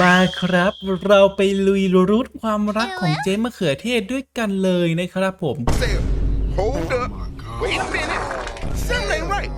มาครับ เราไปลุยรูทความรักของเจ๊มะเขือเทศด้วยกันเลยนะครับผม Sam, hold up. Wait a minute. Something ain't right.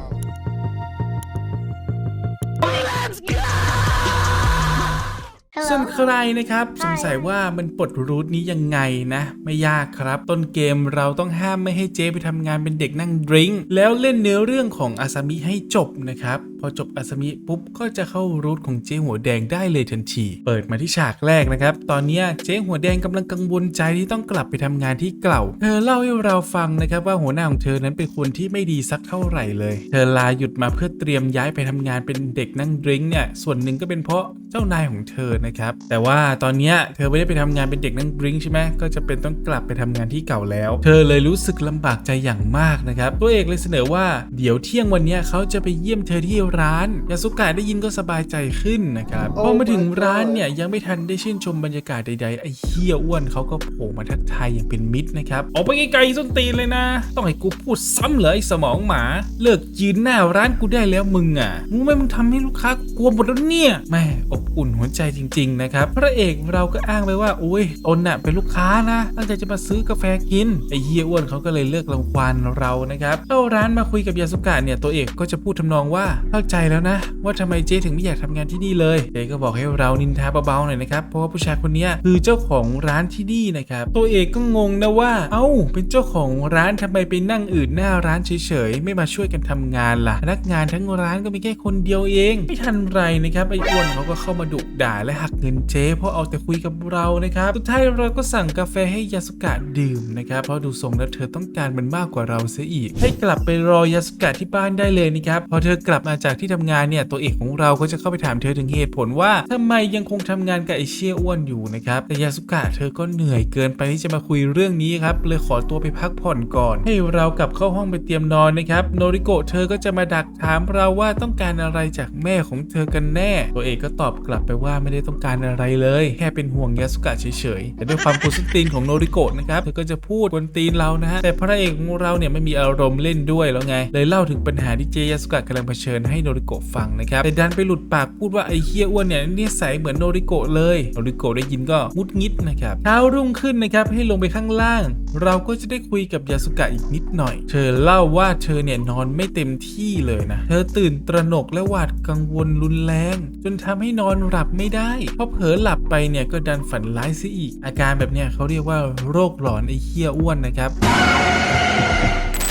ส่วนใครนะครับสงสัยว่ามันปลดรูทนี้ยังไงนะ ไม่ยากครับ ต้นเกมเราต้องห้ามไม่ให้เจ๊ไปทำงานเป็นเด็กนั่งดริงก์แล้วเล่นเนื้อเรื่องของอาซามิให้จบนะครับพอจบอาซามิปุ๊บก็จะเข้ารูทของเจ๊หัวแดงได้เลยทันที เปิดมาที่ฉากแรกนะครับ ตอนนี้เจ๊หัวแดงกำลังกังวลใจที่ต้องกลับไปทำงานที่เก่า เธอเล่าให้เราฟังนะครับว่าหัวหน้าของเธอนั้นเป็นคนที่ไม่ดีสักเท่าไหร่เลย เธอลาหยุดมาเพื่อเตรียมย้ายไปทำงานเป็นเด็กนั่งดริ้งเนี่ยส่วนหนึ่งก็เป็นเพราะเจ้านายของเธอนะครับ แต่ว่าตอนนี้เธอไม่ได้ไปทำงานเป็นเด็กนั่งดริ้งใช่ไหมก็จะเป็นต้องกลับไปทำงานที่เก่าแล้ว เธอเลยรู้สึกลำบากใจอย่างมากนะครับ ตัวเอกเลยเสนอว่าเดี๋ยวเที่ยงวันนี้เขาจะไปเยี่ยมเธอที่ร้านยาสุกะได้ยินก็สบายใจขึ้นนะครับพอมาถึงร้านเนี่ยยังไม่ทันได้ชื่นชมบรรยากาศใดๆไอ้เฮียอ้วนเขาก็โผล่มาทักทายอย่างเป็นมิตรนะครับออกไปไกลๆส้นตีนเลยนะ ต้องให้กูพูดซ้ำเหรอไอ้สมองหมา เลิกยืนหน้าร้านกูได้แล้วมึงอะมึงไม่มึงทำให้ลูกค้ากลัวหมดแล้วเนี่ยแม่อบอุ่นหัวใจจริง ๆ นะครับ พระเอกเราก็อ้างไปว่าโอ้ยตนน่ะเป็นลูกค้านะตั้งใจจะมาซื้อกาแฟกินไอ้เฮียอ้วนเขาก็เลยเลือกรางวัลเรานะครับเข้าร้านมาคุยกับยาสุกะเนี่ยตัวเอกก็จะพูดทำนองว่าเข้าใจแล้วนะ ว่าทำไมเจ๊ถึงไม่อยากทำงานที่นี่เลยเจ๊ก็บอกให้เรานินทาเบาๆหน่อยนะครับเพราะว่าผู้ชายคนนี้คือเจ้าของร้านที่นี่นะครับตัวเอกก็งงนะว่า เอ้า เป็นเจ้าของร้านทำไมไปนั่งอืดหน้าร้านเฉยๆไม่มาช่วยกันทำงานล่ะพนักงานทั้งร้านก็มีแค่คนเดียวเอง ไม่ทันไรนะครับไอ้อ้วนเขาก็เข้ามาดุด่าและหักเงินเจ๊เพราะเอาแต่คุยกับเรานะครับสุดท้ายเราก็สั่งกาแฟให้ยาสุกะดื่มนะครับเพราะดูทรงแล้วเธอต้องการมันมากกว่าเราเสียอีก ให้กลับไปรอยาสุกะที่บ้านได้เลยนะครับพอเธอกลับมาจากากที่ทำงานเนี่ยตัวเอกของเราก็จะเข้าไปถามเธอถึงเหตุผลว่าทำไมยังคงทำงานกับไอเชี่ยอ้วนอยู่นะครับแต่ยาสุกะเธอก็เหนื่อยเกินไปที่จะมาคุยเรื่องนี้ครับเลยขอตัวไปพักผ่อนก่อน ให้เรากลับเข้าห้องไปเตรียมนอนนะครับโนริโกะเธอก็จะมาดักถามเราว่าต้องการอะไรจากแม่ของเธอกันแน่ ตัวเอกก็ตอบกลับไปว่าไม่ได้ต้องการอะไรเลย แค่เป็นห่วงยาสุกะเฉยๆแต่ด้วยความกุศลตีนของโนริโกะนะครับเธอก็จะพูดบนตีนเรานะฮะแต่พระเอกของเราเนี่ยไม่มีอารมณ์เล่นด้วยแล้วไง เลยเล่าถึงปัญหาที่เจยาสุกะกำลังเผชิญให้โนริโกะฟังนะครับแต่ดันไปหลุดปากพูดว่าไอ้เฮียอ้วนเนี่ยนิสัยเหมือนโนริโกะเลยโนริโกะได้ยินก็งุดงิดนะครับเช้ารุ่งขึ้นนะครับให้ลงไปข้างล่าง เราก็จะได้คุยกับยาสุกะอีกนิดหน่อย เธอเล่าว่าเธอเนี่ยนอนไม่เต็มที่เลยนะ เธอตื่นตระหนกและหวาดกังวลรุนแรง จนทำให้นอนหลับไม่ได้พอเผลอหลับไปเนี่ยก็ดันฝันร้ายซะอีก อาการแบบเนี้ยเขาเรียกว่าโรคหลอนไอ้เหี้ยอ้วนนะครับ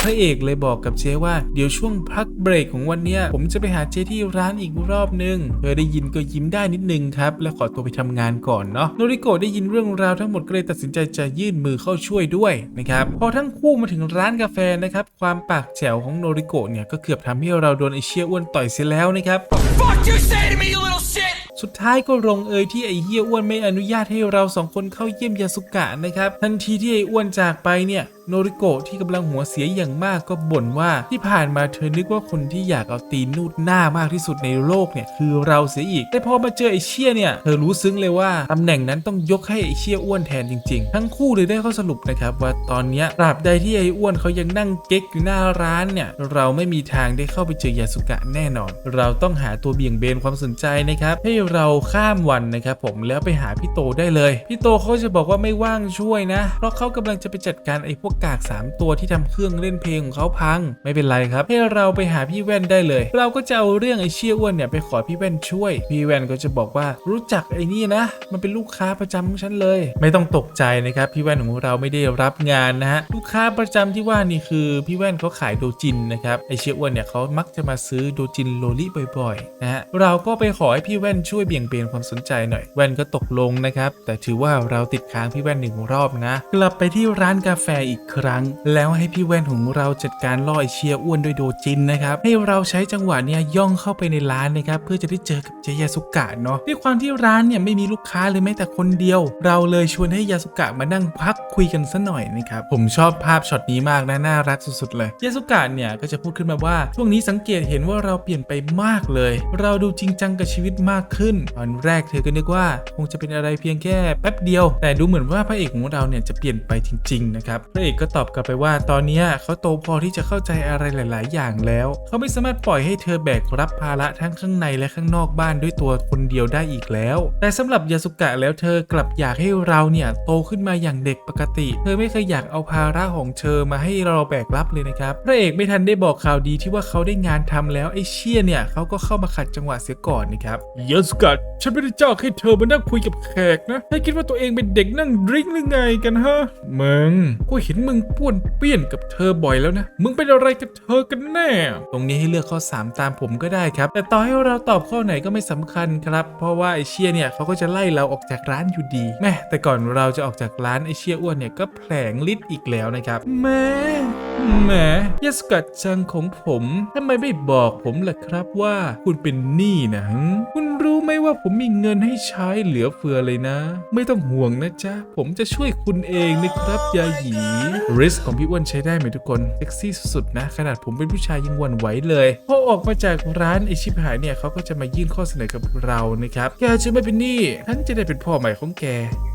ระเอกเลยบอกกับเจ๊ว่าเดี๋ยวช่วงพักเบรกของวันเนี้ยผมจะไปหาเจ๊ที่ร้านอีกรอบนึงเธอได้ยินก็ยิ้มได้นิดนึงครับ แล้วขอตัวไปทำงานก่อนเนาะโนริโกะได้ยินเรื่องราวทั้งหมดก็เลยตัดสินใจจะยื่นมือเข้าช่วยด้วยนะครับพอทั้งคู่มาถึงร้านกาแฟนะครับความปากแจ๋วของโนริโกะเนี่ยก็เกือบทำให้เราโดนไอเชี่ยอ้วนต่อยเสียแล้วนะครับ Fuck you say to me, you little shit! สุดท้ายก็ลงเอยที่ไอ้เฮียอ้วนไม่อนุญาตให้เราสองคนเข้าเยี่ยมยาสุกะนะครับ ทันทีที่ไอ้อ้วนจากไปเนี่ย โนริโกะที่กำลังหัวเสียอย่างมากก็บ่นว่าที่ผ่านมาเธอนึกว่าคนที่อยากเอาตีนนูดหน้ามากที่สุดในโลกเนี่ยคือเราเสียอีก แต่พอมาเจอไอ้เชี่ยเนี่ย เธอรู้ซึ้งเลยว่าตำแหน่งนั้นต้องยกให้ไอ้เชี่ยอ้วนแทนจริง ๆ ทั้งคู่เลยได้ข้อสรุปนะครับว่าตอนนี้ตราบใดที่ไอ้อ้วนเขายังนั่งเก๊กอยู่หน้าร้านเนี่ยเราไม่มีทางได้เข้าไปเจอยาสุกะแน่นอน เราต้องหาตัวเบี่ยงเบนความสนใจนะครับให้เราข้ามวันนะครับผมแล้วไปหาพี่โตได้เลย พี่โตเขาจะบอกว่าไม่ว่างช่วยนะ เพราะเขากำลังจะไปจัดการไอ้พวกกาก 3 ตัวที่ทำเครื่องเล่นเพลงของเขาพัง ไม่เป็นไรครับ ให้เราไปหาพี่แว่นได้เลย เราก็จะเอาเรื่องไอ้เชี่ยอ้วนเนี่ยไปขอพี่แว่นช่วย พี่แว่นก็จะบอกว่ารู้จักไอ้นี่นะ มันเป็นลูกค้าประจำของฉันเลย ไม่ต้องตกใจนะครับพี่แว่นของเราไม่ได้รับงานนะฮะลูกค้าประจำที่ว่านี่คือพี่แว่นเขาขายโดจินนะครับไอ้เชี่ยอ้วนเนี่ยเขามักจะมาซื้อโดจินโลลี่บ่อยๆนะฮะเราก็ไปขอให้พี่แว่นช่วยเบี่ยงเบนความสนใจหน่อยแว่นก็ตกลงนะครับแต่ถือว่าเราติดค้างพี่แว่นหนึ่งรอบนะ กลับไปที่ร้านกาแฟอีกครั้ง แล้วให้พี่แว่นของเราจัดการล่อไอเชียอ้วนด้วยโดจินนะครับให้เราใช้จังหวะเนี้ยย่องเข้าไปในร้านนะครับเพื่อจะได้เจอกับเจยาสุกะเนาะด้วยความที่ร้านเนี่ยไม่มีลูกค้าเลยแม้แต่คนเดียว เราเลยชวนให้ยาสุกะมานั่งพักคุยกันซะหน่อยนะครับผมชอบภาพช็อตนี้มากนะน่ารักสุดๆเลยยาสุกะเนี่ยก็จะพูดขึ้นมาว่าช่วงนี้สังเกตเห็นว่าเราเปลี่ยนไปมากเลย เราดูจริงจังกับชีวิตมากขึ้นตอนแรกเธอก็นึกว่าคงจะเป็นอะไรเพียงแค่แป๊บเดียว แต่ดูเหมือนว่าพระเอกของเราเนี่ยจะเปลี่ยนไปจริงๆนะครับพระเอกก็ตอบกลับไปว่าตอนเนี้ยเขาโตพอที่จะเข้าใจอะไรหลาย ๆ อย่างแล้ว เขาไม่สามารถปล่อยให้เธอแบกรับภาระทั้งข้างในและข้างนอกบ้านด้วยตัวคนเดียวได้อีกแล้ว แต่สำหรับยาสุกะแล้วเธอกลับอยากให้เราเนี่ยโตขึ้นมาอย่างเด็กปกติ เธอไม่เคยอยากเอาภาระของเธอมาให้เราแบกรับเลยนะครับ พระเอกไม่ทันได้บอกข่าวดีที่ว่าเขาได้งานทำแล้วไอ้เชี่ยเนี่ยเขาก็เข้ามาขัดจังหวะเสียก่อนนะครับยาสุกะฉันไม่ได้จ้างให้เธอมานั่งคุยกับแขกนะให้คิดว่าตัวเองเป็นเด็กนั่งดริ้งหรือไงกันฮะมึงกูเห็นมึงป้วนเปี้ยนกับเธอบ่อยแล้วนะ มึงเป็นอะไรกับเธอกันแน่ ตรงนี้ให้เลือกข้อ 3 ตามผมก็ได้ครับ แต่ต่อให้เราตอบข้อไหนก็ไม่สำคัญครับ เพราะว่าไอเชียเนี่ยเขาก็จะไล่เราออกจากร้านอยู่ดี แม่แต่ก่อนเราจะออกจากร้านไอเชียอ้วนเนี่ยก็แผลงฤทธิ์อีกแล้วนะครับแม่แหมยาสกัดจังของผมทำไมไม่บอกผมล่ะครับว่าคุณเป็นหนี้นะคุณรู้ไหมว่าผมมีเงินให้ใช้เหลือเฟือเลยนะ ไม่ต้องห่วงนะจ๊ะ ผมจะช่วยคุณเองนะครับยาหยีริสของพี่อ้วนใช้ได้ไหมทุกคนเซ็กซี่สุดๆนะ ขนาดผมเป็นผู้ชายยังหวั่นไหวเลยพอออกมาจากร้านไอชิบหายเนี่ยเขาก็จะมายื่นข้อเสนอกับเรานะครับแกจะไม่เป็นหนี้ฉันจะได้เป็นพ่อใหม่ของแก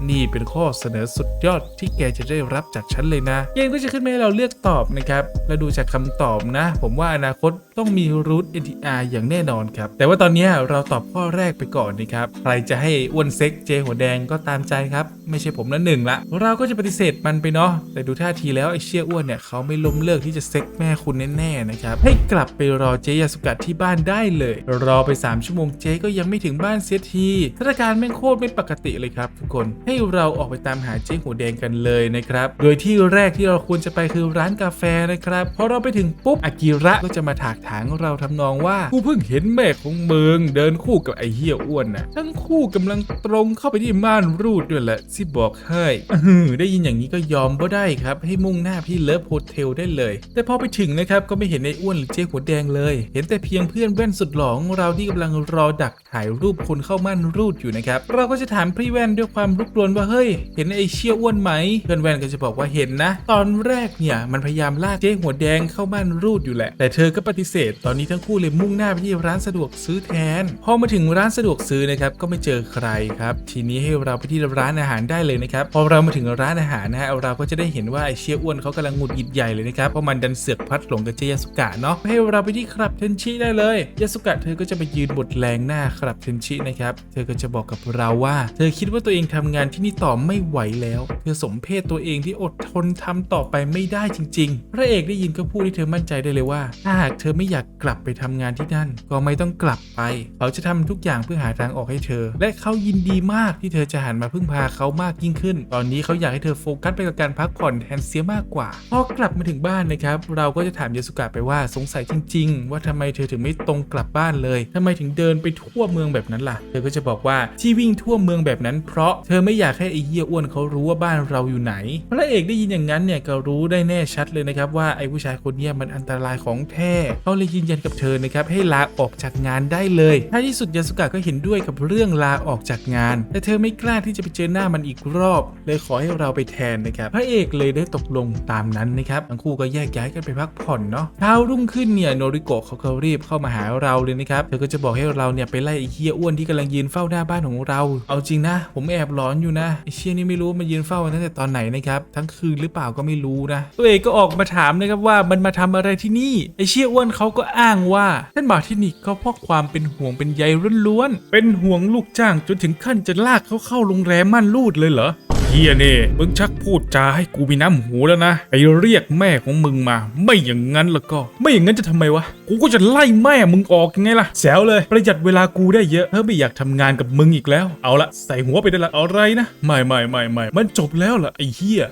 นี่เป็นข้อเสนอสุดยอดที่แกจะได้รับจากฉันเลยนะเกมก็จะขึ้นมาให้เราเลือกตอบนะครับและดูจากคำตอบนะ ผมว่าอนาคตต้องมีรูท NTR อย่างแน่นอนครับแต่ว่าตอนนี้เราตอบข้อแรกไปก่อนนะครับใครจะให้อ้วนเซ็กเจหัวแดงก็ตามใจครับไม่ใช่ผมละหนึ่งละเราก็จะปฏิเสธมันไปเนาะแต่ดูท่าทีแล้วไอ้เชี่ยอ้วนเนี่ยเขาไม่ล้มเลิกที่จะเซ็กแม่คุณแน่ๆนะครับให้กลับไปรอเจยาสุกัดที่บ้านได้เลย รอไป 3 ชั่วโมงเจก็ยังไม่ถึงบ้านเสียทีสถานการณ์แม่งโคตรไม่ปกติเลยครับทุกคนให้เราออกไปตามหาเจ๊หัวแดงกันเลยนะครับโดยที่แรกที่เราควรจะไปคือร้านกาแฟนะครับพอเราไปถึงปุ๊บอากิระก็จะมาถากถางเราทำนองว่ากูเพิ่งเห็นแม่ของเมืองเดินคู่กับไอ้เหี้ยอ้วนนะทั้งคู่กำลังตรงเข้าไปที่ม่านรูดด้วยแหละสิบอกให้อื้อหือได้ยินอย่างนี้ก็ยอมก็ได้ครับให้มุ่งหน้าพี่เลิฟโฮเทลได้เลย แต่พอไปถึงนะครับก็ไม่เห็นไอ้อ้วนหรือเจ๊หัวแดงเลย เห็นแต่เพียงเพื่อนแว่นสุดหล่อของเราที่กำลังรอดักถ่ายรูปคนเข้าม่านรูดอยู่นะครับเราก็จะถามพี่แว่นด้วยความรุกรวนว่าเฮ้ย เห็นไอ้เชี่ยอ้วนไหมเพื่อนแว่นก็จะบอกว่าเห็นนะ ตอนแรกเนี่ยมันพยายามลากเจ๊หัวแดงเข้าม่านรูดอยู่แหละ แต่เธอก็ปฏิเสธ ตอนนี้ทั้งคู่เลยมุ่งหน้าไปที่ร้านสะดวกซื้อแทน พอมาถึงร้านสะดวกซื้อนะครับก็ไม่เจอใครครับ ทีนี้ให้เราไปที่ร้านอาหารได้เลยนะครับพอเรามาถึงร้านอาหารนะฮะเราก็จะได้เห็นว่าไอเชี่ยอ้วนเขากำลังหงุดหงิดใหญ่เลยนะครับ เพราะมันดันเสือกพัดหลงกับเจยาสุกะเนาะให้เราไปที่ครับเทนชิได้เลยยาสุกะเธอก็จะไปยืนบทแรงหน้าครับเทนชินะครับเธอก็จะบอกกับเราว่า เธอคิดว่าตัวเองทำงานที่นี่ต่อไม่ไหวแล้ว เธอสมเพศตัวเองที่อดทนทำต่อไปไม่ได้จริง ๆ พระเอกได้ยินก็พูดให้เธอมั่นใจได้เลยว่า ถ้าหากเธอไม่อยากกลับไปทำงานที่นั่น ก็ไม่ต้องกลับไป เขาจะทำทุกอย่างเพื่อหาทางออกให้เธอ และเขายินดีมากที่เธอจะหันมาพึ่งพาเขามากยิ่งขึ้น ตอนนี้เขาอยากให้เธอโฟกัสไปกับการพักผ่อนแทนเสียมากกว่า พอกลับมาถึงบ้านนะครับ เราก็จะถามยาสุกะไปว่าสงสัยจริง ๆ ว่าทำไมเธอถึงไม่ตรงกลับบ้านเลยทำไมถึงเดินไปทั่วเมืองแบบนั้นล่ะ เธอก็จะบอกว่าที่วิ่งทั่วเมืองแบบนั้น เพราะเธอไม่อยากให้ไอ้เหี้ยอ้วนเขารู้ว่าบ้านเราอยู่ไหน พระเอกได้ยินอย่างนั้นเนี่ยก็รู้ได้แน่ชัดเลยนะครับว่าไอ้ผู้ชายคนนี้มันอันตรายของแท้เขาเลยยืนยันกับเธอนะครับให้ลาออกจากงานได้เลยท้ายที่สุดยาสุกะก็เห็นด้วยกับเรื่องลาออกจากงาน แต่เธอไม่กล้าที่จะไปเจอหน้ามันอีกรอบ เลยขอให้เราไปแทนนะครับพระเอกเลยได้ตกลงตามนั้นนะครับทั้งคู่ก็แยกย้ายกันไปพักผ่อนเนาะเช้ารุ่งขึ้นเนี่ยโนริโกะเขาก็รีบเข้ามาหาเราเลยนะครับเธอก็จะบอกให้เราเนี่ยไปไล่ไอ้เฮียอ้วนที่กำลังยืนเฝ้าหน้าบ้านของเรา เอาจริงนะ ผมแอบร้อนอยู่นะไอ้เชี่ยนี่ไม่รู้มันยืนเฝ้าตั้งแต่ตอนไหนนะครับทั้งคืนหรือเปล่าก็ไม่รู้นะตัวเอกก็ออกมาถามนะครับว่ามันมาทำอะไรที่นี่ไอ้เชี่ยอ้วนเขาก็อ้างว่าท่านมาที่นี่ก็เพราะความเป็นห่วงเป็นใยล้วนๆเป็นห่วงลูกจ้างจนถึงขั้นจะลากเขาเข้าโรงแรมม่านรูดเลยเหรอ เฮียเน่มึงชักพูดจาให้กูมีน้ำหูแล้วนะไปเรียกแม่ของมึงมา ไม่อย่างนั้นแล้วก็ ไม่อย่างนั้นจะทำไมวะกูก็จะไล่แม่มึงออกยังไงล่ะแซวเลย ประหยัดเวลากูได้เยอะเธอไม่อยากทำงานกับมึงอีกแล้ว เอาละใส่หัวไปได้ละอะไรนะไม่ไม่ไม่ไม่มันจบแล้วล่ะไอ้เฮีย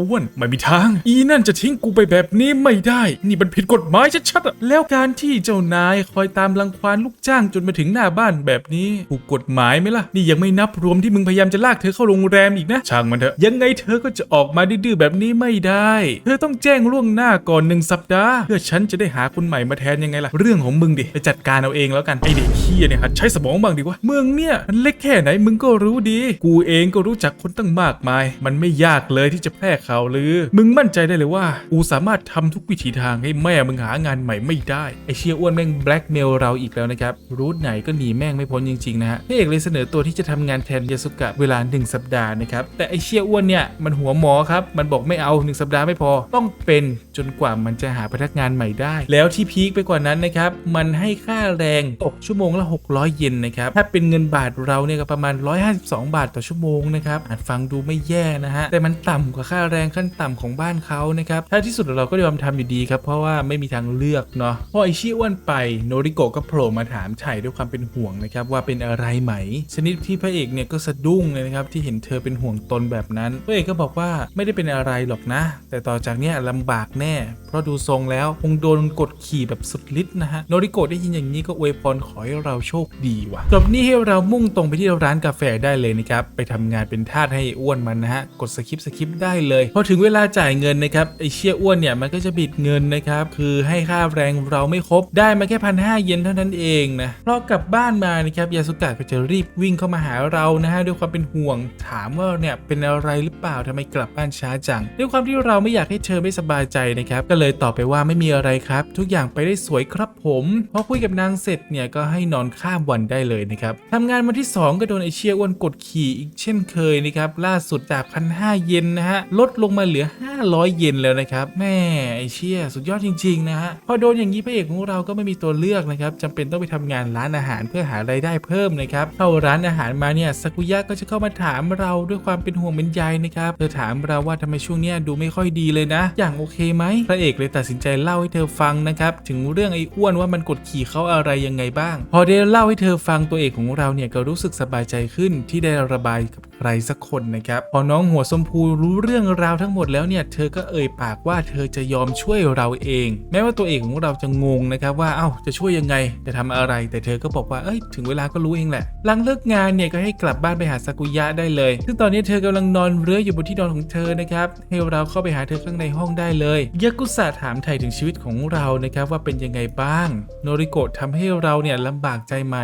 อ้วนไม่มีทาง อีนั่นจะทิ้งกูไปแบบนี้ไม่ได้ นี่มันผิดกฎหมายชัดๆอะแล้วการที่เจ้านายคอยตามรังควานลูกจ้างจนมาถึงหน้าบ้านแบบนี้ถูกกฎหมายไหมล่ะ นี่ยังไม่นับรวมที่มึงพยายามจะลากเธอเข้าโรงแรมอีกนะ ช่างมันเถอะ ยังไงเธอก็จะออกมาดื้อแบบนี้ไม่ได้ เธอต้องแจ้งล่วงหน้าก่อนหนึ่งสัปดาห์เพื่อฉันจะได้หาคนใหม่มาแทนยังไงล่ะ เรื่องของมึงดิไปจัดการเอาเองแล้วกัน ไอเด็กเฮียเนี่ยหัดใช้สมองบ้างดีกวะเมืองเนี่ยมันเล็กแค่ไหนมึงก็รู้ดี กูเองก็รู้จักคนตั้งมากมาย มันไม่ยากเลยที่จะแพร่ข่าวลือ มึงมั่นใจได้เลยว่ากูสามารถทำทุกวิถีทางให้แม่มึงหางานใหม่ไม่ได้ ไอเชียอ้วนแม่งแบล็กเมลเราอีกแล้วนะครับ รูทไหนก็หนีแม่งไม่พ้นจริงๆนะฮะพระเอกเลยเสนอตัวที่จะทำงานแทนยาสุกะเวลา 1 สัปดาห์นะครับ แต่ไอเชียอ้วนเนี่ยมันหัวหมอครับ มันบอกไม่เอา 1 สัปดาห์ไม่พอ ต้องเป็นจนกว่ามันจะหาพนักงานใหม่ได้ แล้วที่พีคไปกว่านั้นนะครับ มันให้ค่าแรงตกชั่วโมงละ 600 เยนนะครับ ถ้าเป็นเงินบาทเราเนี่ยก็ประมาณ 152 บาทต่อชั่วโมงนะครับอาจฟังดูไม่แย่นะฮะ แต่มันต่ำกว่าค่าแรงขั้นต่ำของบ้านเขานะครับถ้าที่สุดเราก็ยอมทำอยู่ดีครับ เพราะว่าไม่มีทางเลือกเนาะพอไอชี้อ้วนไปโนริโกะก็โผล่มาถามไถ่ด้วยความเป็นห่วงนะครับว่าเป็นอะไรไหม ชนิดที่พระเอกเนี่ยก็สะดุ้งเลยนะครับที่เห็นเธอเป็นห่วงตนแบบนั้นพระเอกก็บอกว่าไม่ได้เป็นอะไรหรอกนะ แต่ต่อจากเนี้ยลำบากแน่ เพราะดูทรงแล้วคงโดนกดขี่แบบสุดฤทธิ์นะฮะโนริโกะได้ยินอย่างนี้ก็อวยพรขอให้เราโชคดีว่ะจบนี่ให้เรามุ่งตรงไปที่ร้านกาแฟได้เลยนะครับไปทำงานเป็นทาสให้อ้วนมันนะฮะกดสคิปสคิปได้เลยพอถึงเวลาจ่ายเงินนะครับไอเชี่ยอ้วนเนี่ยมันก็จะบิดเงินนะครับคือให้ค่าแรงเราไม่ครบได้มาแค่พันห้าเยนเท่านั้นเองนะเพราะกลับบ้านมานะครับยาสุกะก็จะรีบวิ่งเข้ามาหาเรานะฮะด้วยความเป็นห่วง ถามว่าเนี่ยเป็นอะไรหรือเปล่าทำไมกลับบ้านช้าจัง ด้วยความที่เราไม่อยากให้เธอไม่สบายใจนะครับก็เลยตอบไปว่าไม่มีอะไรครับ ทุกอย่างไปได้สวยครับผมพอคุยกับนางเสร็จเนี่ยก็ให้นอนข้ามวันได้เลยนะครับทำงานวันที่ 2 ก็โดนไอเชี่ยอ้วนกดขี่อีกเช่นเคยนะครับล่าสุดจากพันห้าเยนนะฮะลดลงมาเหลือ 500 เยนแล้วนะครับแม่ไอเชี่ยสุดยอดจริงๆนะฮะพอโดนอย่างนี้พระเอกของเราก็ไม่มีตัวเลือกนะครับจำเป็นต้องไปทำงานร้านอาหารเพื่อหารายได้เพิ่มนะครับเข้าร้านอาหารมาเนี่ยซากุยะก็จะเข้ามาถามเราด้วยความเป็นห่วงเป็นใยนะครับเธอถามเราว่าทำไมช่วงเนี้ยดูไม่ค่อยดีเลยนะ อย่างโอเคไหมพระเอกเลยตัดสินใจเล่าให้เธอฟังนะครับถึงเรื่องไอ้อ้วนว่ามันกดขี่เขาอะไรยังไงบ้าง พอได้เล่าให้เธอฟังตัวเอกของเราเนี่ยก็รู้สึกสบายใจขึ้นที่ได้ระบายกับใครสักคนนะครับ พอน้องหัวชมพูรู้เรื่องราวทั้งหมดแล้วเนี่ย เธอก็เอ่ยปากว่าเธอจะยอมช่วยเราเอง แม้ว่าตัวเอกของเราจะงงนะครับว่าเอ้าจะช่วยยังไงจะทำอะไร แต่เธอก็บอกว่าเอ้ยถึงเวลาก็รู้เองแหละ หลังเลิกงานเนี่ยก็ให้กลับบ้านไปหาซากุยะได้เลย ซึ่งตอนนี้เธอกำลังนอนเรืออยู่บนที่นอนของเธอนะครับให้เราเข้าไปหาเธอข้างในห้องได้เลยยากุสะถามไถ่ถึงชีวิตของเรานะครับว่าเป็นยังไงบ้าง โนริโกะทำให้เราเนี่ยลำบากใจไหม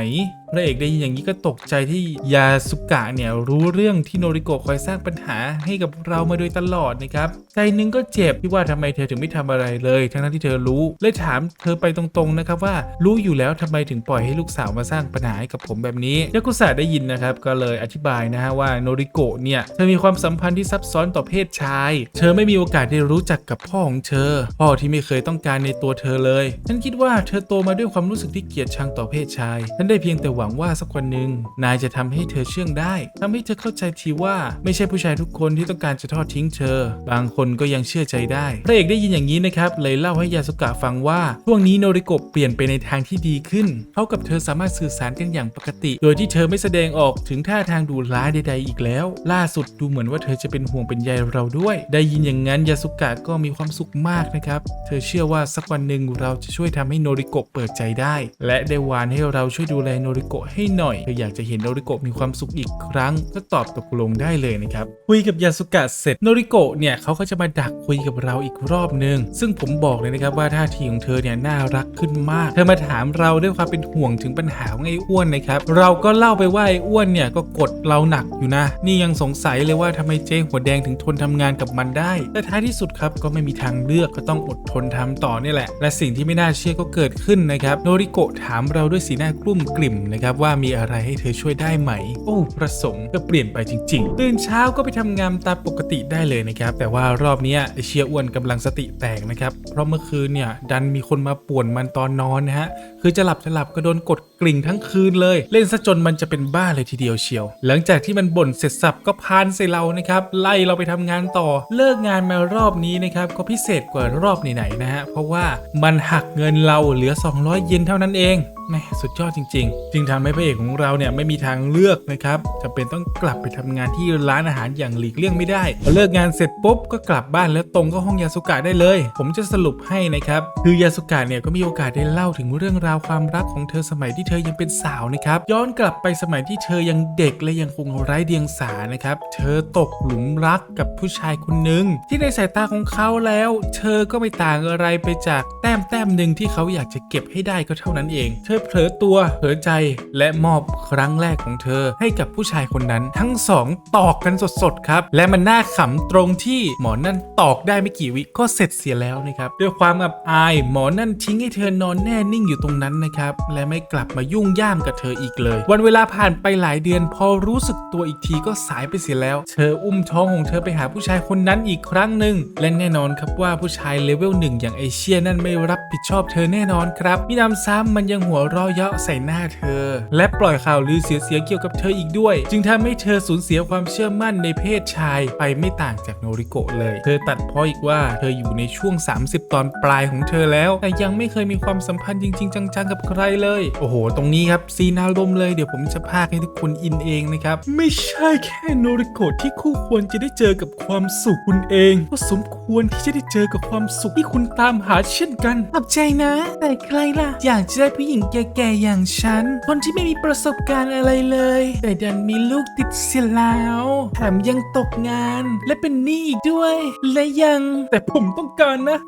พระเอกได้ยินอย่างนี้ก็ตกใจที่ยาสุกะเนี่ยรู้เรื่องที่โนริโกะคอยสร้างปัญหาให้กับเรามาโดยตลอดนะครับ ใจหนึงก็เจ็บที่ว่าทำไมเธอถึงไม่ทำอะไรเลย ทั้งที่เธอรู้เลยถามเธอไปตรงๆนะครับว่ารู้อยู่แล้วทำไมถึงปล่อยให้ลูกสาวมาสร้างปัญหาให้กับผมแบบนี้ยากุสะได้ยินนะครับก็เลยอธิบายนะฮะว่าโนริโกะเนี่ยเธอมีความสัมพันธ์ที่ซับซ้อนต่อเพศชาย เธอไม่มีโอกาสได้รู้จักกับพ่อของเธอ พ่อที่ไม่เคยต้องการในตัวเธอเลยฉันคิดว่าเธอโตมาด้วยความรู้สึกที่เกลียดชังต่อเพศชายฉันได้เพียงแต่หวัวังว่าสักวันหนึ่งนายจะทำให้เธอเชื่องได้ทำให้เธอเข้าใจทีว่าไม่ใช่ผู้ชายทุกคนที่ต้องการจะทอดทิ้งเธอ บางคนก็ยังเชื่อใจได้พระเอกได้ยินอย่างนี้นะครับเลยเล่าให้ยาสุกะฟังว่าช่วงนี้โนริโกะเปลี่ยนไปในทางที่ดีขึ้นเขากับเธอสามารถสื่อสารกันอย่างปกติ โดยที่เธอไม่แสดงออกถึงท่าทางดูร้ายใด ๆ อีกแล้ว ล่าสุดดูเหมือนว่าเธอจะเป็นห่วงเป็นใยเราด้วย ได้ยินอย่างนั้นยาสุกะก็มีความสุขมากนะครับ เธอเชื่อว่าสักวันหนึ่งเราจะช่วยทำให้โนริโกะเปิดใจได้ และได้วานให้เราช่วยดูแลโนริโกะให้หน่อยเธออยากจะเห็นโนริโกะมีความสุขอีกครั้ง ก็ตอบตกลงได้เลยนะครับคุยกับยาสุกะเสร็จโนริโกะเนี่ยเขาก็จะมาดักคุยกับเราอีกรอบนึง ซึ่งผมบอกเลยนะครับว่าท่าทีของเธอเนี่ยน่ารักขึ้นมาก เธอมาถามเราด้วยความเป็นห่วงถึงปัญหาของไอ้อ้วนนะครับเราก็เล่าไปว่าไอ้อ้วนเนี่ยก็กดเราหนักอยู่นะ นี่ยังสงสัยเลยว่าทำไมเจ๊หัวแดงถึงทนทำงานกับมันได้ แต่ท้ายที่สุดครับก็ไม่มีทางเลือกก็ต้องอดทนทำต่อเนี่แหละ และสิ่งที่ไม่น่าเชื่อก็เกิดขึ้นนะครับโนริโกะถามเราด้วยสีหน้ากลุ้มกลิ่มนะครับว่ามีอะไรให้เธอช่วยได้ไหม โอ้ประสงค์ก็เปลี่ยนไปจริงๆตื่นเช้าก็ไปทำงานตามปกติได้เลยนะครับ แต่ว่ารอบนี้เชียอ้วนกำลังสติแตกนะครับ เพราะเมื่อคืนเนี่ยดันมีคนมาป่วนมันตอนนอนนะฮะ คือจะหลับจะหลับก็โดนกดกลิ่งทั้งคืนเลย เล่นซะจนมันจะเป็นบ้าเลยทีเดียวเชียว หลังจากที่มันบ่นเสร็จสับก็พานใส่เรานะครับไล่เราไปทำงานต่อ เลิกงานมารอบนี้นะครับก็พิเศษกว่ารอบไหนๆนะฮะเพราะว่ามันหักเงินเราเหลือ 200 เยนเท่านั้นเองแหม่สุดยอดจริง ๆ จึงทำให้พระเอกของเราเนี่ยไม่มีทางเลือกนะครับจำเป็นต้องกลับไปทำงานที่ร้านอาหารอย่างหลีกเลี่ยงไม่ได้พอเลิกงานเสร็จปุ๊บก็กลับบ้านแล้วตรงก็ห้องยาสุกะได้เลย ผมจะสรุปให้นะครับคือยาสุกะเนี่ยก็มีโอกาสได้เล่าถึงเรื่องราวาวความรักของเธอสมัยที่เธอยังเป็นสาวนะครับ ย้อนกลับไปสมัยที่เธอยังเด็กและยังคงไร้เดียงสานะครับ เธอตกหลุมรักกับผู้ชายคนหนึ่งที่ในสายตาของเขาแล้ว เธอก็ไม่ต่างอะไรไปจากแต้มแต้มหนึ่งที่เขาอยากจะเก็บให้ได้ก็เท่านั้นเอง เธอเผลอตัวเผลอใจและมอบครั้งแรกของเธอ ให้กับผู้ชายคนนั้นทั้งสองตอกกันสดๆครับ และมันน่าขำตรงที่หมอนั่นตอกได้ไม่กี่วิก็เสร็จเสียแล้วนะครับด้วยความอับอายหมอนั่นทิ้งให้เธอนอนแน่นิ่งอยู่ตรงนั้นนะครับและไม่กลับมายุ่งย่ามกับเธออีกเลย วันเวลาผ่านไปหลายเดือน พอรู้สึกตัวอีกทีก็สายไปเสียแล้ว เธออุ้มท้องของเธอไปหาผู้ชายคนนั้นอีกครั้งหนึ่งและแน่นอนครับว่าผู้ชายเลเวลหนึ่งอย่างเอเชียนั่นไม่รับผิดชอบเธอแน่นอนครับมินำซ้ำมันยังหัวเราะเยาะใส่หน้าเธอ และปล่อยข่าวลือเสียๆเกี่ยวกับเธออีกด้วย จึงทำให้เธอสูญเสียความเชื่อมั่นในเพศชายไปไม่ต่างจากโนริโกะเลย เธอตัดพ้ออีกว่าเธออยู่ในช่วง 30 ตอนปลายของเธอแล้ว แต่ยังไม่เคยมีความสัมพันธ์จริง ๆจังๆกับใครเลย โอ้โห ตรงนี้ครับซีนอารมณ์เลยเดี๋ยวผมจะพากให้ทุกคนอินเองนะครับ ไม่ใช่แค่โนริโกะที่คู่ควรจะได้เจอกับความสุขคุณเองก็สมควรที่จะได้เจอกับความสุขที่คุณตามหาเช่นกันขอบใจนะ แต่ใครล่ะ อยากจะได้ผู้หญิงแก่ๆอย่างฉัน คนที่ไม่มีประสบการณ์อะไรเลย แต่ดันมีลูกติดเสียแล้วแถมยังตกงานและเป็นหนี้อีกด้วย และยังแต่ผมต้องการนะ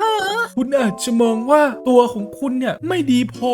คุณอาจจะมองว่าตัวของคุณเนี่ยไม่ดีพอแต่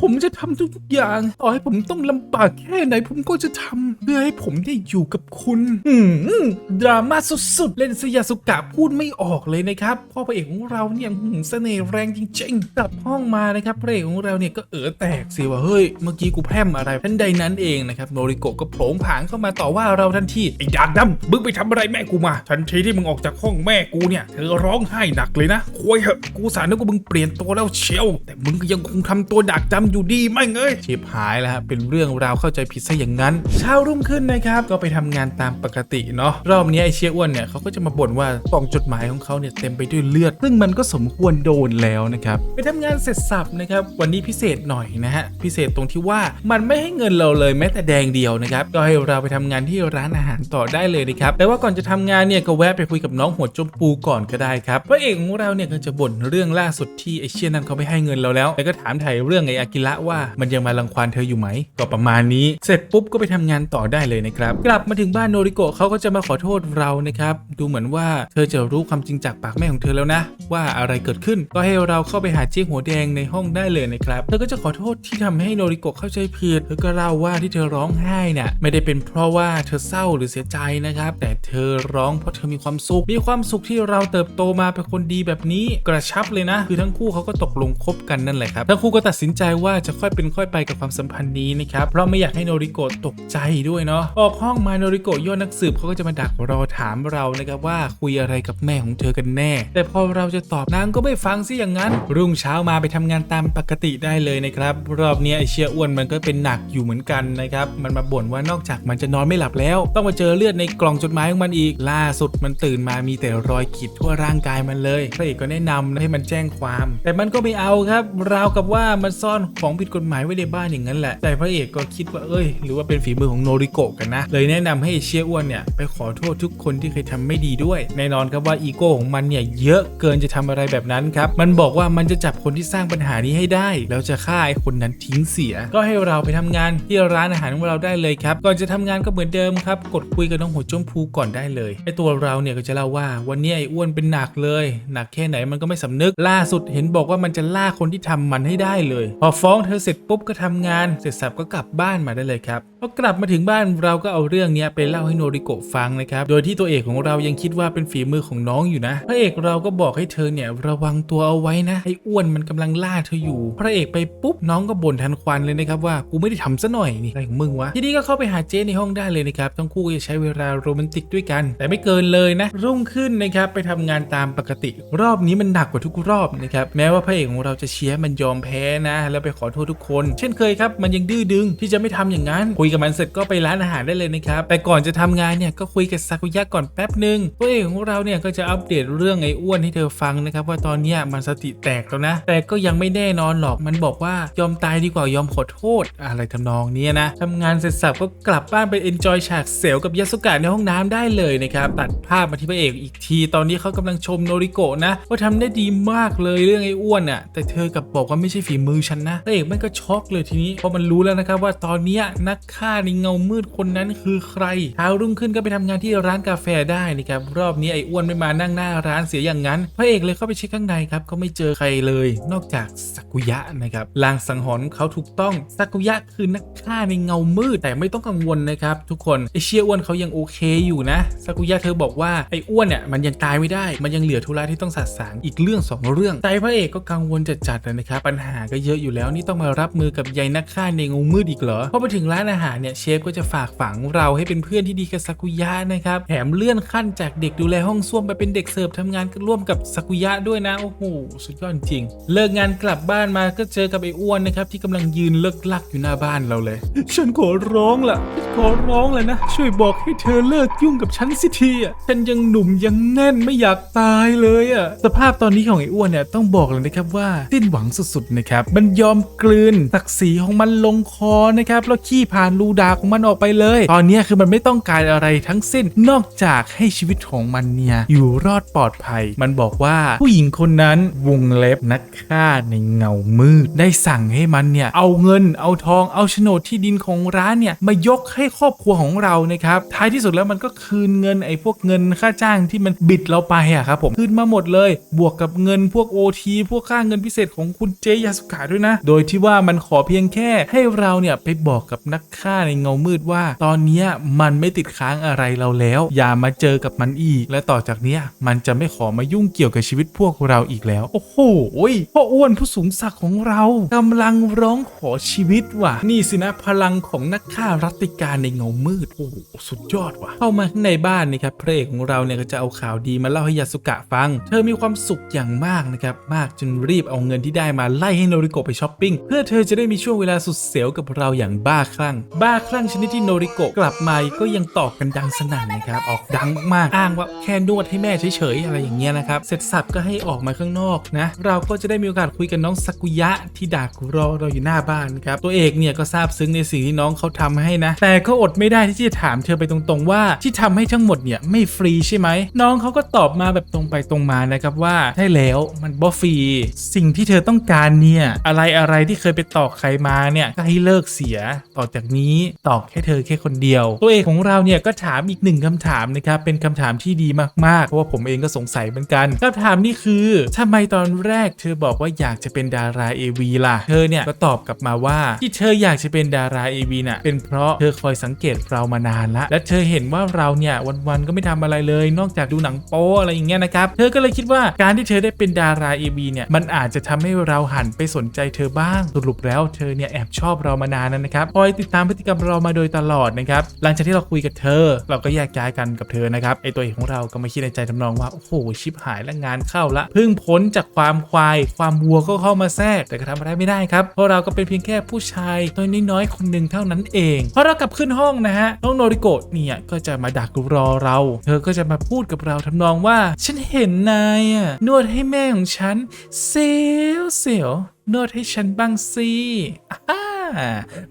ผมจะทำทุกๆอย่างต่อให้ผมต้องลำบากแค่ไหนผมก็จะทำเพื่อให้ผมได้อยู่กับคุณ อืมดราม่าสุดๆ เล่นสยาสุกะพูดไม่ออกเลยนะครับพ่อพระเอกของเราเนี่ยหืมเสน่ห์แรงจริงๆกลับห้องมานะครับพระเอกของเราเนี่ยก็เออแตกสิว่าเฮ้ยเมื่อกี้กูแพร่มอะไรทันใดนั้นเองนะครับโนริโกะก็โผงผางเข้ามาต่อว่าเราทันทีไอ้ดากดำมึงไปทำอะไรแม่กูมา ทันทีที่มึงออกจากห้องแม่กูเนี่ยเธอร้องไห้หนักเลยนะโคุยเหอะกูสารนึกว่ามึงเปลี่ยนตัวแล้วเชียวแต่มึงก็ยังคงทำตัวดักดำอยู่ดีไม่เงยชิบหายแล้วฮะเป็นเรื่องราวเข้าใจผิดซะอย่างนั้น เช้ารุ่งขึ้นนะครับก็ไปทำงานตามปกติเนาะรอบนี้ไอเชียอ้วนเนี่ยเขาก็จะมาบ่นว่ากล่องจดหมายของเขาเนี่ยเต็มไปด้วยเลือด ซึ่งมันก็สมควรโดนแล้วนะครับไปทำงานเสร็จสับนะครับวันนี้พิเศษหน่อยนะฮะพิเศษตรงที่ว่ามันไม่ให้เงินเราเลยแม้แต่แดงเดียวนะครับก็ให้เราไปทำงานที่ร้านอาหารต่อได้เลยนะครับแต่ว่าก่อนจะทำงานเนี่ยก็แวะไปคุยกับน้องหัวจมปูก่อนก็ได้ครับพระเอกของเราเนี่ยก็จะบ่นเรื่องล่าสุดที่ไอเชียนั่นเขาไม่ให้เงินเราแล้วแล้วก็ถามไถ่เรื่องไออากิระว่ามันยังมารังควานเธออยู่ไหมก็ประมาณนี้ เสร็จปุ๊บก็ไปทำงานต่อได้เลยนะครับ กลับมาถึงบ้านโนริโกะเขาก็จะมาขอโทษเรานะครับ ดูเหมือนว่าเธอจะรู้ความจริงจากปากแม่ของเธอแล้วนะ ว่าอะไรเกิดขึ้นก็ให้เราเข้าไปหาเจ๊หัวแดงในห้องได้เลยนะครับเธอก็จะขอโทษที่ทำให้โนริโกะเข้าใจผิดเธอก็เล่าว่าที่เธอร้องไห้น่ะไม่ได้เป็นเพราะว่าเธอเศร้าหรือเสียใจนะครับ แต่เธอร้องเพราะเธอมีความสุข มีความสุขที่เราเติบโตมาเป็นคนดีแบบนี้กระชับเลยนะ คือทั้งคู่เขาก็ตกลงคบกันนั่นแหละครับทั้งคู่ก็ตัดสินใจว่าจะค่อยเป็นค่อยไปกับความสัมพันธ์นี้นะครับ เพราะไม่อยากให้โนริโกะตกใจด้วยเนาะออกห้องมาโนริโกะยอดนักสืบเขาก็จะมาดักรอถามเรานะครับว่าคุยอะไรกับแม่ของเธอกันแน่ แต่พอเราจะตอบนางก็ไม่ฟังซิอย่างนั้น รุ่งเช้ามาไปทำงานตามปกติได้เลยนะครับ รอบนี้ไอเชียอ้วนมันก็เป็นหนักอยู่เหมือนกันนะครับ มันมาบ่นว่านอกจากมันจะนอนไม่หลับแล้ว ต้องมาเจอเลือดในกล่องจดหมายของมันอีก ล่าสุดมันตื่นมามีแต่รอยขีดทั่วร่างกายมันเลยพระเอกก็แนะนำให้มันแจ้งความ แต่มันก็ไม่เอาครับราวกับว่ามันซ่อนของผิดกฎหมายไว้ในบ้านอย่างนั้นแหละ แต่พระเอกก็คิดว่าเอ้ย หรือว่าเป็นฝีมือของโนริโกะกันนะ เลยแนะนำให้ไอ้เชียอ้วนเนี่ยไปขอโทษทุกคนที่เคยทำไม่ดีด้วย แน่นอนครับว่าอีโก้ของมันเนี่ยเยอะเกินจะทำอะไรแบบนั้นครับ มันบอกว่ามันจะจับคนที่สร้างปัญหานี้ให้ได้ แล้วจะฆ่าไอ้คนนั้นทิ้งเสีย ก็ให้เราไปทำงานที่ร้านอาหารของเราได้เลยครับ ก่อนจะทำงานก็เหมือนเดิมครับ กดคุยกับน้องหัวจมพูก่อนได้เลยไอ้ตัวเราเนี่ยก็จะเล่าว่าวันนี้ไอ้อ้วนเป็นหนักเลย หนักแค่ไหนมันก็ไม่สำนึกล่าสุดเห็นบอกว่ามันจะล่าคนที่ทำมันให้ได้เลย พอฟ้องเธอเสร็จปุ๊บก็ทำงาน เสร็จสับก็กลับบ้านมาได้เลยครับ พอกลับมาถึงบ้านเราก็เอาเรื่องนี้ไปเล่าให้โนริโกะฟังนะครับ โดยที่ตัวเอกของเรายังคิดว่าเป็นฝีมือของน้องอยู่นะ พระเอกเราก็บอกให้เธอเนี่ยระวังตัวเอาไว้นะไอ้อ้วนมันกำลังล่าเธออยู่ พระเอกไปปุ๊บน้องก็บ่นทันควันเลยนะครับว่ากูไม่ได้ทำซะหน่อยนี่อะไรของมึงวะ ทีนี้ก็เข้าไปหาเจ๊ในห้องได้เลยนะครับทั้งคู่ก็จะใช้เวลาโรแมนติกด้วยกัน แต่ไม่เกินเลยนะ รุ่งขึ้นนะครับไปทำงานตามปกติ รอบนี้มันหนักกว่าทุกรอบนะครับแม้ว่าพระเอกของเราจะเชียร์มันยอมแพ้นะ แล้วไปขอโทษทุกคน เช่นเคยครับมันยังดื้อดึงที่จะไม่ทำอย่างนั้นคุยกับมันเสร็จก็ไปร้านอาหารได้เลยนะครับ แต่ก่อนจะทำงานเนี่ยก็คุยกับซากุยะก่อนแป๊บหนึ่งพระเอกของเราเนี่ยก็จะอัปเดตเรื่องไอ้อ้วนให้เธอฟังนะครับว่าตอนเนี้ยมันสติแตกแล้วนะ แต่ก็ยังไม่แน่นอนหรอกมันบอกว่ายอมตายดีกว่ายอมขอโทษ อะไรทำนองนี้นะทำงานเสร็จสับก็กลับบ้านไปเอนจอยฉากเซลกับยาสุกะในห้องน้ำได้เลยนะครับตัดภาพมาที่พระเอกอีกที ตอนนี้เขากำลังชมโนริโกะนะว่าทำได้ดีมากเลยเรื่องไอ้อ้วนอะแต่เธอกลับบอกว่าไม่ใช่ฝีมือฉันนะพระเอกมันก็ช็อกเลยทีนี้เพราะมันรู้แล้วนะครับว่าตอนเนี้ยนักขฆ่าในเงามืดคนนั้นคือใครเช้ารุ่งขึ้นก็ไปทำงานที่ร้านกาแฟได้นะครับรอบนี้ไอ้อ้วนไม่มานั่งหน้าร้านเสียอย่างนั้นพระเอกเลยเข้าไปเช็คข้างในครับก็ไม่เจอใครเลย นอกจากสักุยะนะครับลางสังหรณ์เขาถูกต้องสักุยะคือนักฆ่าในเงามืดแต่ไม่ต้องกังวลนะครับทุกคนไอเชียอ้วนเขายังโอเคอยู่นะสักุยะเธอบอกว่าไอ้อ้วนเนี่ยมันยังตายไม่ได้มันยังเหลือธุระที่ต้องสัดสางอีกเรื่อง 2 เรื่องใจพระเอกก็กังวลจัดๆนะครับปัญหาก็เยอะอยู่แล้วนี่ต้องมารับมือกับยายนักฆ่าในเงามืดอีกเหรอพอไปถึงร้านอาหารเนี่ยเชฟก็จะฝากฝังเราให้เป็นเพื่อนที่ดีกับสักุยะนะครับแถมเลื่อนขั้นจากเด็กดูแลห้องส้วมไปเป็นเด็กเสิร์ฟทำงานร่วมกับสักุยะด้วยนะโอ้โหสุดยอดจริง เลิกงานกลับบ้านมาก็เจอกับไอ้อ้วนนะครับที่กำลังยืนเลิกลักอยู่หน้าบ้านเราเลย ฉันขอร้องล่ะขอร้องเลยนะ ช่วยบอกให้เธอเลิกยุ่งกับฉันสิทีอะฉันยังหนุ่มยังแน่นไม่อยากตายเลยอะสภาพตอนนี้ของไอ้อ้วนเนี่ยต้องบอกเลยนะครับว่าสิ้นหวังสุดๆนะครับมันยอมกลืนศักดิ์ศรีของมันลงคอนะครับแล้วขี้ผ่านรูดาของมันออกไปเลย ตอนนี้คือมันไม่ต้องการอะไรทั้งสิ้นนอกจากให้ชีวิตของมันเนี่ยอยู่รอดปลอดภัย มันบอกว่าผู้หญิงคนนั้นวงเล็บนักฆ่าในเงามืด ได้สั่งให้มันเนี่ยเอาเงินเอาทองเอาโฉนดที่ดินของร้านเนี่ยมายกให้ครอบครัวของเรานะครับท้ายที่สุดแล้วมันก็คืนเงินไอ้พวกเงินค่าจ้างที่มันบิดเราไปอะครับผมคืนมาหมดเลย บวกกับเงินพวก OT พวกค่าเงินพิเศษของคุณเจยาสุกะด้วยนะ โดยที่ว่ามันขอเพียงแค่ให้เราเนี่ยไปบอกกับนักฆ่าในเงามืดว่า ตอนนี้มันไม่ติดค้างอะไรเราแล้ว อย่ามาเจอกับมันอีก และต่อจากเนี้ยมันจะไม่ขอมายุ่งเกี่ยวกับชีวิตพวกเราอีกแล้ว โอ้โหพ่ออ้วนผู้สูงศักดิ์ของเรากำลังร้องขอชีวิตว่ะ นี่สินะพลังของนักฆ่ารัตติการในเงามืด โอ้สุดยอดว่ะ เข้ามาข้างในบ้านนะครับพระเอกของเราเนี่ยก็จะเอาข่าวดีมาเล่าให้ยาสุกะฟัง เธอมีความสุขอย่างมากนะครับมากจนรีบเอาเงินที่ได้มาไล่ให้โนริโกะไปช้อปปิ้งเพื่อเธอจะได้มีช่วงเวลาสุดเสียวกับเราอย่างบ้าคลั่งบ้าคลั่งชนิดที่โนริโกะกลับมาก็ยังตอบกันดังสนั่นนะครับออกดังมากๆอ้างว่าแค่นวดให้แม่เฉยๆอะไรอย่างเงี้ยนะครับเสร็จสับก็ให้ออกมาข้างนอกนะเราก็จะได้มีโอกาสคุยกับน้องซากุยะที่ดักรอเราอยู่หน้าบ้านครับตัวเอกเนี่ยก็ซาบซึ้งในสิ่งที่น้องเขาทำให้นะ แต่ก็อดไม่ได้ที่จะถามเธอไปตรงๆว่าที่ทำให้ทั้งหมดเนี่ยไม่ฟรีใช่ไหมน้องเขาก็ตอบมาแบบตรงไปตรงมานะครับว่าใช่แล้วมันบ่ฟรีสิ่งที่เธอต้องการเนี่ยอะไรอะไรที่เคยไปตอกใครมาเนี่ยก็ให้เลิกเสียต่อจากนี้ตอกแค่เธอแค่คนเดียว ตัวเอกของเราเนี่ยก็ถามอีกหนึ่งคำถามนะครับเป็นคำถามที่ดีมากๆเพราะว่าผมเองก็สงสัยเหมือนกันคำถามนี่คือทำไมตอนแรกเธอบอกว่าอยากจะเป็นดารา AV ล่ะเธอเนี่ยก็ตอบกลับมาว่า ที่เธออยากจะเป็นดารา AV น่ะเป็นเพราะเธอคอยสังเกตเรามานานละและเธอเห็นว่าเราเนี่ยวันๆก็ไม่ทำอะไรเลย นอกจากดูหนังโป๊อะไรอย่างเงี้ยนะครับเธอก็เลยคิดว่าการที่เธอได้เป็นดารา AV เนี่ยมันอาจจะทำให้เราหันไปสนใจเธอบ้างสรุปแล้วเธอเนี่ยแอบชอบเรามานานนะครับคอยติดตามพฤติกรรมเรามาโดยตลอดนะครับหลังจากที่เราคุยกับเธอ เราก็แยกย้ายกันกับเธอนะครับไอตัวเอกของเราก็มาคิดในใจทำนองว่าโอ้โหชิบหายแล้วงานเข้าละเพิ่งพ้นจากความควาย ความวัวก็เข้ามาแทรกแต่ก็ทำอะไรไม่ได้ครับเพราะเราก็เป็นเพียงแค่ผู้ชายตัวน้อยๆคนหนึ่งเท่านั้นเองพอเรากลับขึ้นห้องนะฮะน้องโนริโกะเนี่ยก็จะมาดักรอเรา เธอก็จะมาพูดกับเราทำนองว่า ฉันเห็นนายอะนวดให้แม่ของฉันเสียวเสียวนวดให้ฉันบ้างสิอ่า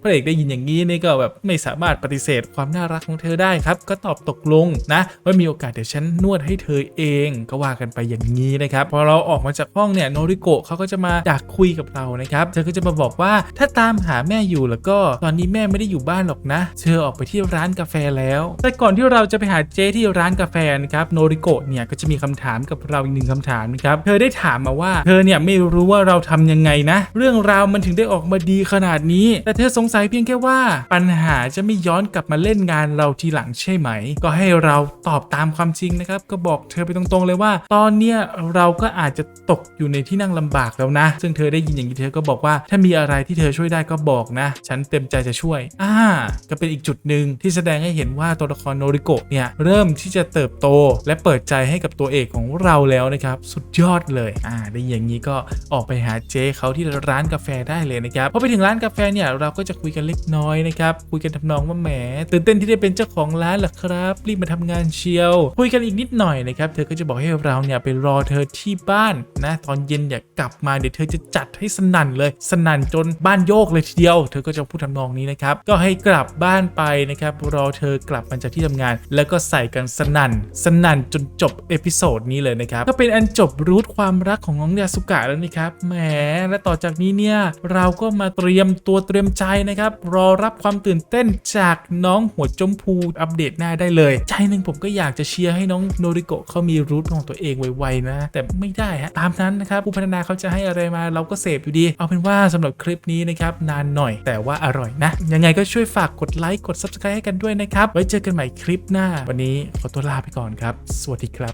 พระเอกได้ยินอย่างนี้นี่ก็แบบไม่สามารถปฏิเสธความน่ารักของเธอได้ครับ ก็ตอบตกลงนะว่ามีโอกาสเดี๋ยวฉันนวดให้เธอเองก็ว่ากันไปอย่างนี้นะครับพอเราออกมาจากห้องเนี่ยโนริโกะเขาก็จะมาดักคุยกับเรานะครับเธอก็จะมาบอกว่าถ้าตามหาแม่อยู่แล้วก็ตอนนี้แม่ไม่ได้อยู่บ้านหรอกนะ เธอออกไปที่ร้านกาแฟแล้ว แต่ก่อนที่เราจะไปหาเจ๊ที่ร้านกาแฟนะครับโนริโกะเนี่ยก็จะมีคำถามกับเราอีกหนึ่งคำถามนะครับเธอได้ถามมาว่า เธอเนี่ยไม่รู้ว่าเราทำยังไงนะ เรื่องราวมันถึงได้ออกมาดีขนาดนี้แต่เธอสงสัยเพียงแค่ว่าปัญหาจะไม่ย้อนกลับมาเล่นงานเราทีหลังใช่ไหม ก็ให้เราตอบตามความจริงนะครับ ก็บอกเธอไปตรงๆเลยว่า ตอนเนี้ยเราก็อาจจะตกอยู่ในที่นั่งลำบากแล้วนะ ซึ่งเธอได้ยินอย่างนี้เธอก็บอกว่า ถ้ามีอะไรที่เธอช่วยได้ก็บอกนะ ฉันเต็มใจจะช่วย อ่า ก็เป็นอีกจุดหนึ่งที่แสดงให้เห็นว่าตัวละครโนริโกะเนี่ยเริ่มที่จะเติบโต และเปิดใจให้กับตัวเอกของเราแล้วนะครับ สุดยอดเลย อ่า ได้อย่างนี้ก็ออกไปหาเจ๊เขาที่ร้านกาแฟได้เลยนะครับพอไปถึงร้านกาแฟเนี่ยเราก็จะคุยกันเล็กน้อยนะครับคุยกันทำนองว่าแหมตื่นเต้นที่ได้เป็นเจ้าของร้านหรอครับรีบมาทำงานเชียว คุยกันอีกนิดหน่อยนะครับเธอก็จะบอกให้เราเนี่ยไปรอเธอที่บ้านนะตอนเย็นอย่ากลับมาเดี๋ยวเธอจะจัดให้สนั่นเลย สนั่นจนบ้านโยกเลยทีเดียว เธอก็จะพูดทำนองนี้นะครับก็ให้กลับบ้านไปนะครับรอเธอกลับมาจากที่ทำงาน แล้วก็ใส่กันสนั่น สนั่นจนจบเอพิโซดนี้เลยนะครับก็เป็นอันจบรูทความรักของน้องยาสุกะแล้วนะครับแหมและต่อจากนี้เนี่ยเราก็มาเตรียมตัวเตรียมใจนะครับ รอรับความตื่นเต้นจากน้องหัวจมพูอัปเดตหน้าได้เลย ใจหนึ่งผมก็อยากจะเชียร์ให้น้องโนริโกะเขามีรูทของตัวเองไวๆนะ แต่ไม่ได้ฮะตามนั้นนะครับผู้พัฒนาเขาจะให้อะไรมาเราก็เสพอยู่ดี เอาเป็นว่าสำหรับคลิปนี้นะครับนานหน่อยแต่ว่าอร่อยนะ ยังไงก็ช่วยฝากกดไลค์กด subscribe ให้กันด้วยนะครับ ไว้เจอกันใหม่คลิปหน้า วันนี้ขอตัวลาไปก่อนครับ สวัสดีครับ